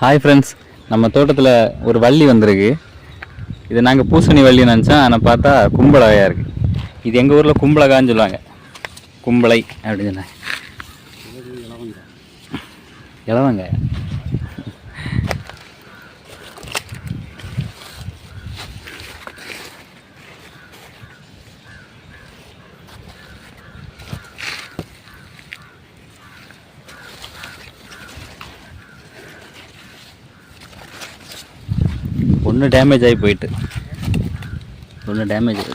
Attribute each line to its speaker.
Speaker 1: Hi friends நம்ம தோட்டத்தில் ஒரு வள்ளி வந்திருக்கு. இது நாங்கள் பூசணி வள்ளி நினச்சோம் ஆனால் பார்த்தா கும்பளகையாக இருக்குது இது எங்கள் ஊரில் கும்பளகான்னு சொல்லுவாங்க. கும்பளை அப்படின்னு சொன்னாங்க. இளவங்க. ஒன்று டேமேஜ் ஆகி போயிட்டு. ஒன்று டேமேஜ் ஆகி